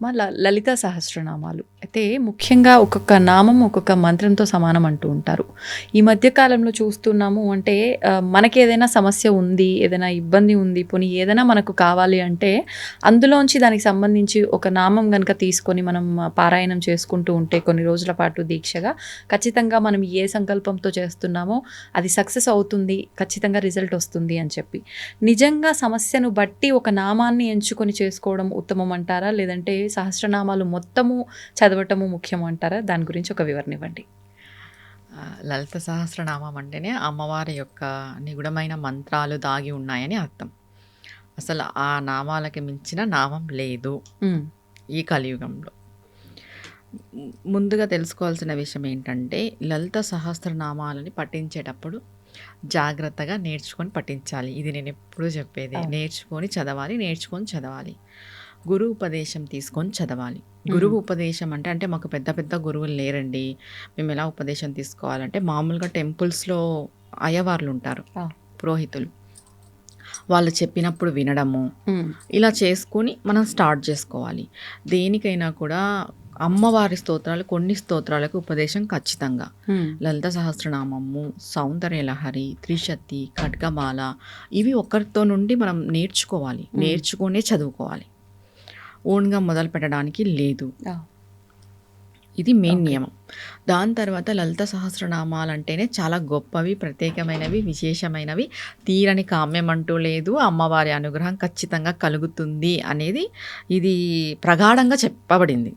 మా ల- లలిత సహస్రనామాలు. అయితే ముఖ్యంగా ఒక్కొక్క నామం ఒక్కొక్క మంత్రంతో సమానం అంటూ ఉంటారు. ఈ మధ్యకాలంలో చూస్తున్నాము అంటే మనకి ఏదైనా సమస్య ఉంది ఏదైనా ఇబ్బంది ఉంది పోనీ ఏదైనా మనకు కావాలి అంటే అందులోంచి దానికి సంబంధించి ఒక నామం కనుక తీసుకొని మనం పారాయణం చేసుకుంటూ ఉంటే కొన్ని రోజుల పాటు దీక్షగా ఖచ్చితంగా మనం ఏ సంకల్పంతో చేస్తున్నామో అది సక్సెస్ అవుతుంది ఖచ్చితంగా రిజల్ట్ వస్తుంది అని చెప్పి. నిజంగా సమస్యను బట్టి ఒక నామాన్ని ఎంచుకొని చేసుకోవడం ఉత్తమం అంటారా? లేదంటే సహస్రనామాలు మొత్తము చదవటము ముఖ్యం అంటారా దాని గురించి ఒక వివరణ ఇవ్వండి. లలిత సహస్రనామం అంటేనే అమ్మవారి యొక్క నిగుడమైన మంత్రాలు దాగి ఉన్నాయని అర్థం. అసలు ఆ నామాలకి మించిన నామం లేదు ఈ కలియుగంలో. ముందుగా తెలుసుకోవాల్సిన విషయం ఏంటంటే లలిత సహస్రనామాలని పఠించేటప్పుడు జాగ్రత్తగా నేర్చుకొని పఠించాలి. ఇది నేను ఎప్పుడూ చెప్పేది. నేర్చుకొని చదవాలి నేర్చుకొని చదవాలి. గురువు ఉపదేశం తీసుకొని చదవాలి. గురువు ఉపదేశం అంటే అంటే మాకు పెద్ద పెద్ద గురువులు లేరండి. మేము ఎలా ఉపదేశం తీసుకోవాలంటే మామూలుగా టెంపుల్స్లో అయ్యవార్లు ఉంటారు. పురోహితులు. వాళ్ళు చెప్పినప్పుడు వినడము ఇలా చేసుకొని మనం స్టార్ట్ చేసుకోవాలి. దేనికైనా కూడా అమ్మవారి స్తోత్రాలు కొన్ని స్తోత్రాలకు ఉపదేశం ఖచ్చితంగా. లలిత సహస్రనామము సౌందర్యలహరి త్రిశక్తి ఖడ్గమాల ఇవి ఒక్కరితో నుండి మనం నేర్చుకోవాలి. నేర్చుకొనే చదువుకోవాలి. ఓన్గా మొదలు పెట్టడానికి లేదు. ఇది మెయిన్. నియమం. దాని తర్వాత లలిత సహస్రనామాలు అంటేనే చాలా గొప్పవి ప్రత్యేకమైనవి విశేషమైనవి. తీరని కామ్యం అంటూ లేదు. అమ్మవారి అనుగ్రహం ఖచ్చితంగా కలుగుతుంది అనేది ఇది ప్రగాఢంగా చెప్పబడింది.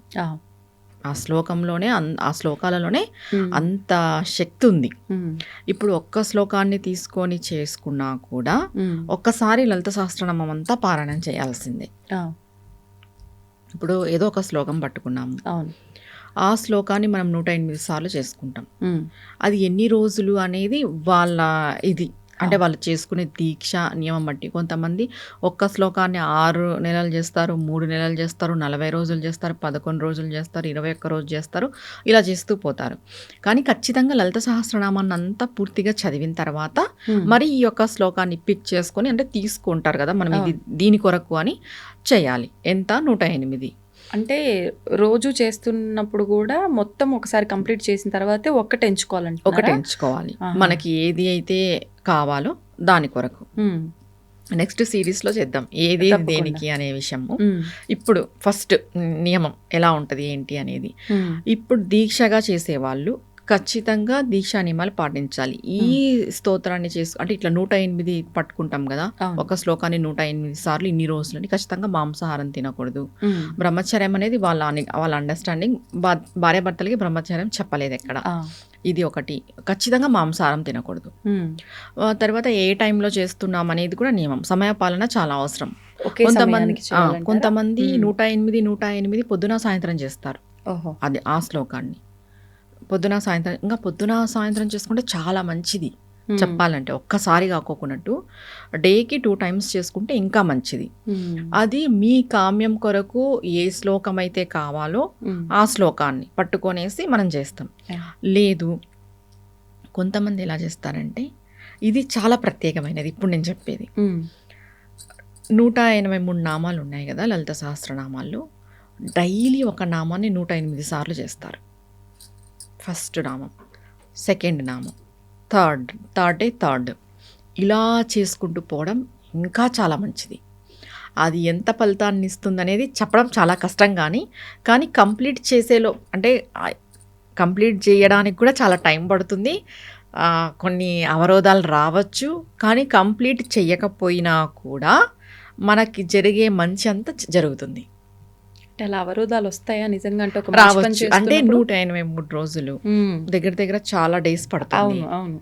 ఆ, శ్లోకంలోనే అన్- ఆ శ్లోకాలలోనే అంత శక్తి ఉంది. ఇప్పుడు ఒక్క శ్లోకాన్ని తీసుకొని చేసుకున్నా కూడా ఒక్కసారి లలిత సహస్రనామం అంతా పారాయణం చేయాల్సిందే. ఇప్పుడు ఏదో ఒక శ్లోకం పట్టుకున్నాము. అవును. ఆ శ్లోకాన్ని మనం నూట ఎనిమిది సార్లు చేసుకుంటాం. అది ఎన్ని రోజులు అనేది వాళ్ళ ఇది. అంటే వాళ్ళు చేసుకునే దీక్ష నియమం బట్టి కొంతమంది ఒక్క శ్లోకాన్ని ఆరు నెలలు చేస్తారు మూడు నెలలు చేస్తారు నలభై రోజులు చేస్తారు పదకొండు రోజులు చేస్తారు ఇరవై ఒక్క రోజు చేస్తారు ఇలా చేస్తూ పోతారు. కానీ ఖచ్చితంగా లలిత సహస్రనామాన్ని అంతా పూర్తిగా చదివిన తర్వాత మరి ఈ యొక్క శ్లోకాన్ని పిక్ చేసుకొని అంటే తీసుకుంటారు కదా మనం ఇది దీని కొరకు అని చేయాలి. ఎంత? నూట ఎనిమిది. అంటే రోజు చేస్తున్నప్పుడు కూడా మొత్తం ఒకసారి కంప్లీట్ చేసిన తర్వాతే ఒక్కటి ఎంచుకోవాలంటే ఒకటి ఎంచుకోవాలి. మనకి ఏది అయితే కావాలో దాని కొరకు. నెక్స్ట్ సిరీస్లో చేద్దాం. ఏది. దేనికి అనే విషయము. ఇప్పుడు ఫస్ట్ నియమం ఎలా ఉంటుంది ఏంటి అనేది. ఇప్పుడు దీక్షగా చేసేవాళ్ళు ఖచ్చితంగా దీక్షా నియమాలు పాటించాలి. ఈ స్తోత్రాన్ని చేసు అంటే ఇట్లా నూట ఎనిమిది పట్టుకుంటాం కదా ఒక శ్లోకాన్ని నూట ఎనిమిది సార్లు ఇన్ని రోజులని ఖచ్చితంగా మాంసాహారం తినకూడదు. బ్రహ్మచర్యం అనేది వాళ్ళ వాళ్ళ అండర్స్టాండింగ్ భార్య భర్తలకి బ్రహ్మచర్యం చెప్పలేదు ఎక్కడ. ఇది ఒకటి. ఖచ్చితంగా మాంసాహారం తినకూడదు. తర్వాత ఏ టైంలో చేస్తున్నాం అనేది కూడా నియమం. సమయపాలన చాలా అవసరం. కొంతమంది? కొంతమంది. నూట ఎనిమిది నూట ఎనిమిది పొద్దున సాయంత్రం చేస్తారు. అది ఆ శ్లోకాన్ని. పొద్దున సాయంత్రం ఇంకా పొద్దున సాయంత్రం చేసుకుంటే చాలా మంచిది. చెప్పాలంటే ఒక్కసారి కాకోకున్నట్టు డేకి టూ టైమ్స్ చేసుకుంటే ఇంకా మంచిది. అది మీ కామ్యం కొరకు ఏ శ్లోకం అయితే కావాలో. ఆ శ్లోకాన్ని పట్టుకొనేసి మనం చేస్తాం. లేదు కొంతమంది ఎలా చేస్తారంటే ఇది చాలా ప్రత్యేకమైనది ఇప్పుడు నేను చెప్పేది. నూట ఎనభై మూడు నామాలు ఉన్నాయి కదా లలిత సహస్రనామాల్లో డైలీ ఒక నామాన్ని నూట ఎనిమిది సార్లు చేస్తారు ఫస్ట్ నామం సెకండ్ నామం థర్డ్ థర్డ్ థర్డ్. ఇలా చేసుకుంటూ పోవడం ఇంకా చాలా మంచిది. అది ఎంత ఫలితాన్ని ఇస్తుంది అనేది చెప్పడం చాలా కష్టం కానీ కానీ కంప్లీట్ చేసేలో అంటే కంప్లీట్ చేయడానికి కూడా చాలా టైం పడుతుంది. కొన్ని అవరోధాలు రావచ్చు కానీ కంప్లీట్ చేయకపోయినా కూడా మనకి జరిగే మంచి అంతా జరుగుతుంది. అంటే అలా అవరోధాలు వస్తాయా నిజంగా అంటే ఒక రావచ్చు అంటే? నూట ఎనభై మూడు రోజులు. దగ్గర దగ్గర చాలా డేస్ పడుతుంది అవును అవును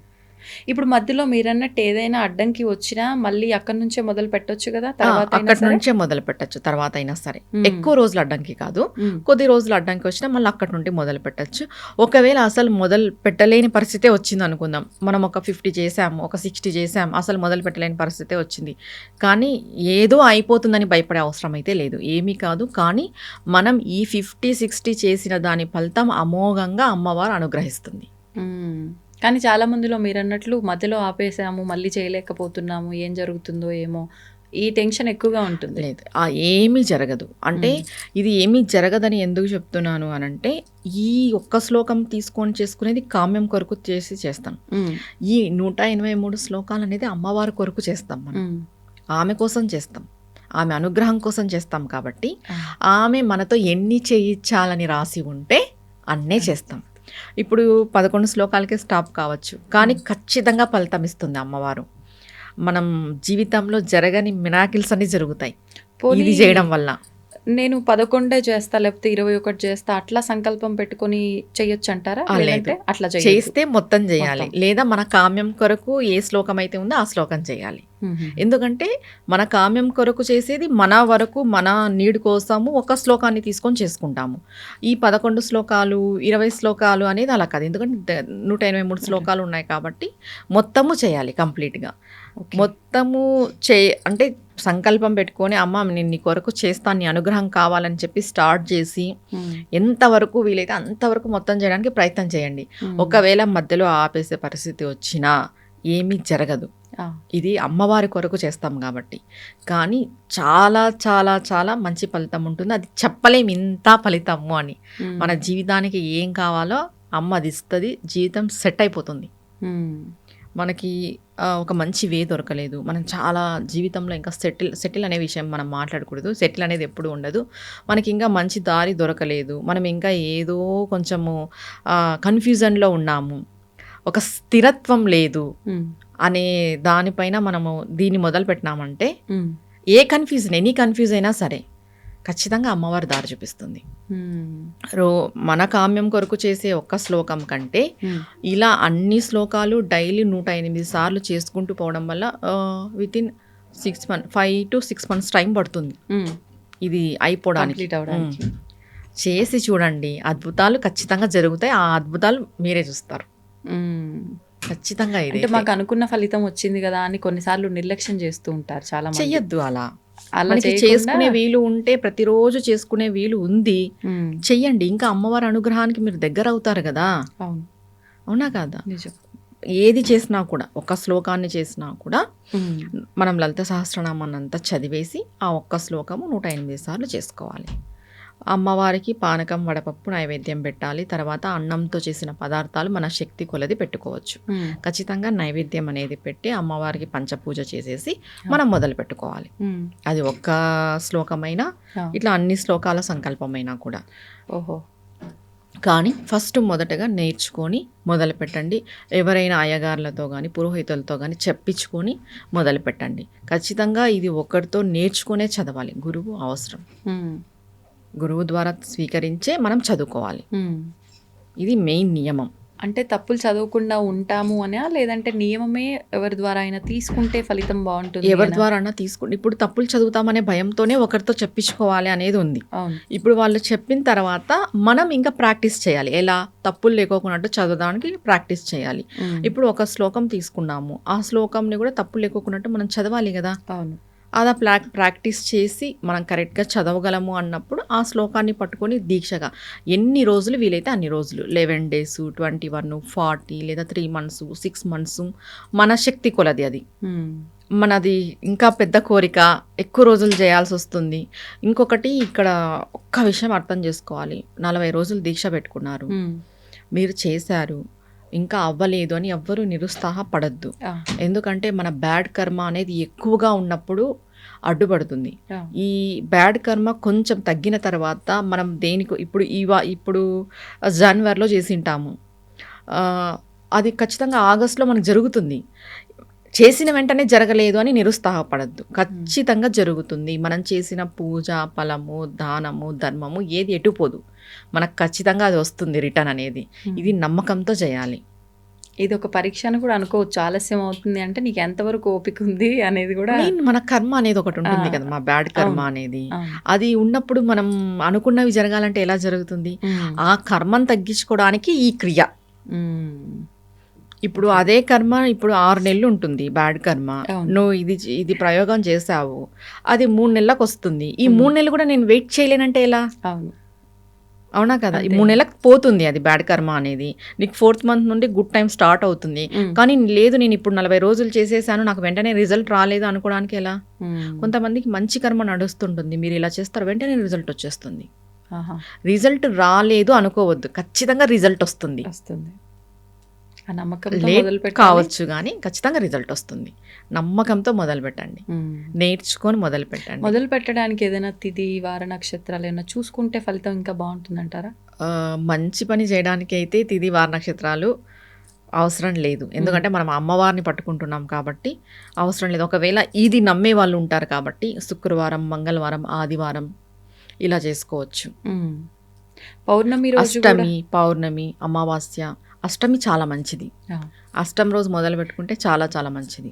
ఇప్పుడు మధ్యలో మీరన్నట్టు ఏదైనా అడ్డంకి వచ్చినా మళ్ళీ అక్కడి నుంచే మొదలు పెట్టొచ్చు కదా? తర్వాత అక్కడి? నుంచే మొదలు పెట్టచ్చు తర్వాత అయినా సరే. ఎక్కువ రోజులు అడ్డంకి కాదు. కొద్ది రోజులు అడ్డంకి వచ్చినా మళ్ళీ అక్కడి నుండి మొదలు పెట్టచ్చు. ఒకవేళ అసలు మొదలు పెట్టలేని పరిస్థితే వచ్చింది అనుకుందాం. మనం ఒక ఫిఫ్టీ చేసాము ఒక సిక్స్టీ చేసాము అసలు మొదలు పెట్టలేని పరిస్థితే వచ్చింది. కానీ ఏదో అయిపోతుందని భయపడే అవసరం అయితే లేదు. ఏమీ కాదు. కానీ మనం ఈ ఫిఫ్టీ సిక్స్టీ చేసిన దాని ఫలితం అమోఘంగా అమ్మవారు అనుగ్రహిస్తుంది. కానీ చాలా మందిలో మీరు అన్నట్లు మధ్యలో ఆపేసాము మళ్ళీ చేయలేకపోతున్నాము ఏం జరుగుతుందో ఏమో ఈ టెన్షన్ ఎక్కువగా ఉంటుంది. లేదు ఏమీ జరగదు. అంటే ఇది ఏమీ జరగదని ఎందుకు చెప్తున్నాను అనంటే ఈ ఒక్క శ్లోకం తీసుకొని చేసుకునేది కామ్యం కొరకు చేసి చేస్తాం. ఈ నూట ఎనభై మూడు శ్లోకాలు అనేది అమ్మవారి కొరకు చేస్తాం మనం. ఆమె కోసం చేస్తాం. ఆమె అనుగ్రహం కోసం చేస్తాం కాబట్టి. ఆమె మనతో ఎన్ని చేయించాలని రాసి ఉంటే అన్నే చేస్తాం. ఇప్పుడు పదకొండు శ్లోకాలకే స్టాప్ కావచ్చు కానీ ఖచ్చితంగా ఫలితం ఇస్తుంది అమ్మవారు మనం జీవితంలో జరగని మినాకిల్స్ అన్ని జరుగుతాయి ఇది చేయడం వల్ల నేను పదకొండే చేస్తా లేకపోతే ఇరవై ఒకటి చేస్తా అట్లా సంకల్పం పెట్టుకొని చెయ్యొచ్చు అంటారా. లేదంటే అట్లా. చేస్తే మొత్తం చేయాలి. లేదా మన కామ్యం కొరకు ఏ శ్లోకం అయితే ఉందో ఆ శ్లోకం చేయాలి. ఎందుకంటే మన కామ్యం కొరకు చేసేది మన వరకు మన నీడ్ కోసము ఒక శ్లోకాన్ని తీసుకొని చేసుకుంటాము ఈ పదకొండు శ్లోకాలు ఇరవై శ్లోకాలు అనేది అలా కాదు ఎందుకంటే నూట ఎనభై మూడు శ్లోకాలు ఉన్నాయి కాబట్టి మొత్తము చేయాలి కంప్లీట్గా. మొత్తము చే అంటే సంకల్పం పెట్టుకొని అమ్మ నేను నీ కొరకు చేస్తాను నీ అనుగ్రహం కావాలని చెప్పి స్టార్ట్ చేసి. ఎంతవరకు వీలైతే అంతవరకు మొత్తం చేయడానికి ప్రయత్నం చేయండి. ఒకవేళ మధ్యలో ఆపేసే పరిస్థితి వచ్చినా ఏమీ జరగదు. ఇది అమ్మవారి కొరకు చేస్తాం కాబట్టి. కానీ చాలా చాలా చాలా మంచి ఫలితం ఉంటుంది. అది చెప్పలేం ఇంత ఫలితము అని. మన జీవితానికి ఏం కావాలో అమ్మ అది ఇస్తుంది జీవితం సెట్ అయిపోతుంది. మనకి ఒక మంచి వే దొరకలేదు. మనం చాలా జీవితంలో ఇంకా సెటిల్ సెటిల్ అనే విషయం మనం మాట్లాడకూడదు. సెటిల్ అనేది ఎప్పుడు ఉండదు. మనకి ఇంకా మంచి దారి దొరకలేదు. మనం ఇంకా ఏదో కొంచెము కన్ఫ్యూజన్లో ఉన్నాము. ఒక స్థిరత్వం లేదు. అనే దానిపైన మనము దీన్ని మొదలు పెట్టినామంటే. ఏ కన్ఫ్యూజన్ ఎనీ కన్ఫ్యూజ్ అయినా సరే ఖచ్చితంగా అమ్మవారి దారి చూపిస్తుంది. రో మన కామ్యం కొరకు చేసే ఒక్క శ్లోకం కంటే. ఇలా అన్ని శ్లోకాలు డైలీ నూట ఎనిమిది సార్లు చేసుకుంటూ పోవడం వల్ల with in six month five to six months time పడుతుంది. ఇది అయిపోవడానికి. చేసి చూడండి అద్భుతాలు ఖచ్చితంగా జరుగుతాయి ఆ అద్భుతాలు మీరే చూస్తారు. ఖచ్చితంగా అంటే మాకు అనుకున్న ఫలితం వచ్చింది కదా అని కొన్నిసార్లు నిర్లక్ష్యం చేస్తూ ఉంటారు చాలా చెయ్యొద్దు అలా. అలా చేసుకునే వీలు ఉంటే ప్రతిరోజు చేసుకునే వీలు ఉంది. చెయ్యండి. ఇంకా అమ్మవారి అనుగ్రహానికి మీరు దగ్గర అవుతారు కదా. అవును. అవునా కాదా? నిజం. ఏది చేసినా కూడా ఒక శ్లోకాన్ని చేసినా కూడా. మనం లలిత సహస్రనామాన్ని అంతా చదివేసి ఆ ఒక్క శ్లోకము నూట ఎనిమిది సార్లు చేసుకోవాలి. అమ్మవారికి పానకం వడపప్పు నైవేద్యం పెట్టాలి. తర్వాత అన్నంతో చేసిన పదార్థాలు మన శక్తి కొలది పెట్టుకోవచ్చు. ఖచ్చితంగా నైవేద్యం అనేది పెట్టి అమ్మవారికి పంచపూజ చేసేసి మనం మొదలు పెట్టుకోవాలి. అది ఒక్క శ్లోకమైనా. ఇట్లా అన్ని శ్లోకాల సంకల్పమైనా కూడా. ఓహో. కానీ ఫస్ట్ మొదటగా నేర్చుకొని మొదలు పెట్టండి. ఎవరైనా అయ్యగారులతో కానీ పురోహితులతో కానీ చెప్పించుకొని మొదలు పెట్టండి. ఖచ్చితంగా ఇది ఒకరితో నేర్చుకునే చదవాలి. గురువు అవసరం. గురువు ద్వారా స్వీకరించే మనం చదువుకోవాలి. ఇది మెయిన్ నియమం. అంటే తప్పులు చదవకుండా ఉంటాము అనా లేదంటే నియమమే ఎవరి ద్వారా అయినా తీసుకుంటే ఫలితం బాగుంటుంది ఎవరి? ద్వారా అన్నా తీసుకోండి ఇప్పుడు తప్పులు చదువుతామనే భయంతోనే ఒకరితో చెప్పించుకోవాలి అనేది ఉంది. ఇప్పుడు వాళ్ళు చెప్పిన తర్వాత మనం ఇంకా ప్రాక్టీస్ చేయాలి. ఎలా? తప్పులు లేకోకున్నట్టు చదవడానికి ప్రాక్టీస్ చేయాలి. ఇప్పుడు ఒక శ్లోకం తీసుకున్నాము. ఆ శ్లోకంని కూడా తప్పు లేకోకున్నట్టు మనం చదవాలి కదా? అవును. అలా ప్రా ప్రాక్టీస్ చేసి మనం కరెక్ట్గా చదవగలము అన్నప్పుడు ఆ శ్లోకాన్ని పట్టుకొని దీక్షగా. ఎన్ని రోజులు వీలైతే అన్ని రోజులు. Eleven days twenty one forty లేదా త్రీ మంత్స్ సిక్స్ మంత్స్ మన శక్తి కొలది అది. మనది ఇంకా పెద్ద కోరిక ఎక్కువ రోజులు చేయాల్సి వస్తుంది. ఇంకొకటి ఇక్కడ ఒక్క విషయం అర్థం చేసుకోవాలి. నలభై రోజులు దీక్ష పెట్టుకున్నారు. మీరు చేశారు. ఇంకా అవ్వలేదు అని ఎవ్వరూ నిరుత్సాహపడద్దు. ఎందుకంటే మన బ్యాడ్ కర్మ అనేది ఎక్కువగా ఉన్నప్పుడు అడ్డుపడుతుంది. ఈ బ్యాడ్ కర్మ కొంచెం తగ్గిన తర్వాత మనం దేనికి ఇప్పుడు ఇవా ఇప్పుడు జనవరిలో చేసింటాము అది ఖచ్చితంగా ఆగస్టులో మనకు జరుగుతుంది చేసిన వెంటనే జరగలేదు అని నిరుత్సాహపడద్దు ఖచ్చితంగా జరుగుతుంది మనం చేసిన పూజ ఫలము దానము ధర్మము ఏది ఎటుపోదు మనకు ఖచ్చితంగా అది వస్తుంది రిటర్న్ అనేది ఇది నమ్మకంతో చేయాలి ఇది ఒక పరీక్ష అని కూడా అనుకోవచ్చు ఆలస్యం అవుతుంది అంటే నీకు ఎంతవరకు ఓపిక ఉంది అనేది కూడా మన కర్మ అనేది ఒకటి ఉంటుంది. కదా మా బ్యాడ్ కర్మ. అనేది. అది ఉన్నప్పుడు మనం అనుకున్నవి జరగాలంటే ఎలా జరుగుతుంది. ఆ కర్మను తగ్గించుకోవడానికి ఈ క్రియ. ఇప్పుడు అదే కర్మ ఇప్పుడు ఆరు నెలలు ఉంటుంది బ్యాడ్ కర్మ. నువ్వు ఇది ఇది ప్రయోగం చేసావు అది మూడు నెలలకు వస్తుంది. ఈ. మూడు నెలలు కూడా నేను వెయిట్ చేయలేనంటే ఎలా? అవును. అవునా కదా? ఈ. మూడు నెలలకు పోతుంది అది బ్యాడ్ కర్మ అనేది. నీకు ఫోర్త్ మంత్ నుండి గుడ్ టైం స్టార్ట్ అవుతుంది. కానీ లేదు నేను ఇప్పుడు నలభై రోజులు చేసేసాను నాకు వెంటనే రిజల్ట్ రాలేదు అనుకోవడానికి ఎలా. కొంతమందికి మంచి కర్మ నడుస్తుంటుంది. మీరు ఇలా చేస్తారు వెంటనే రిజల్ట్ వచ్చేస్తుంది. రిజల్ట్ రాలేదు అనుకోవద్దు. ఖచ్చితంగా రిజల్ట్ వస్తుంది. వస్తుంది. నమ్మకం కావచ్చు కానీ ఖచ్చితంగా రిజల్ట్ వస్తుంది. నమ్మకంతో మొదలు పెట్టండి. నేర్చుకొని మొదలు పెట్టండి మొదలు పెట్టడానికి ఏదైనా తిథి వార నక్షత్రాలు ఏమైనా చూసుకుంటే ఫలితం ఇంకా బాగుంటుందంటారా? మంచి పని చేయడానికి అయితే తిది వార నక్షత్రాలు అవసరం లేదు. ఎందుకంటే మనం అమ్మవారిని పట్టుకుంటున్నాం కాబట్టి అవసరం లేదు. ఒకవేళ ఇది నమ్మే వాళ్ళు ఉంటారు కాబట్టి శుక్రవారం మంగళవారం ఆదివారం ఇలా చేసుకోవచ్చు. పౌర్ణమి అష్టమి పౌర్ణమి అమావాస్య అష్టమి చాలా మంచిది. అష్టమి రోజు మొదలు పెట్టుకుంటే చాలా చాలా మంచిది.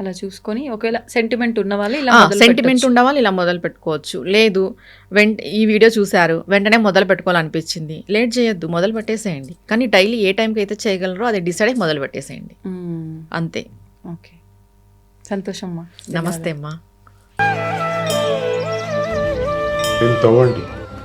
అలా చూసుకొని ఒకవేళ సెంటిమెంట్ ఉన్న వాళ్ళు ఇలా సెంటిమెంట్. ఉండవాలి ఇలా మొదలు పెట్టుకోవచ్చు. లేదు వెంట ఈ వీడియో చూశారు వెంటనే మొదలు పెట్టుకోవాలనిపించింది. లేట్ చేయొద్దు మొదలు పెట్టేసేయండి. కానీ డైలీ ఏ టైంకి అయితే చేయగలరో అది డిసైడ్ అయ్యి మొదలు పెట్టేసేయండి. అంతే. ఓకే. సంతోషం అమ్మా. నమస్తే అమ్మా.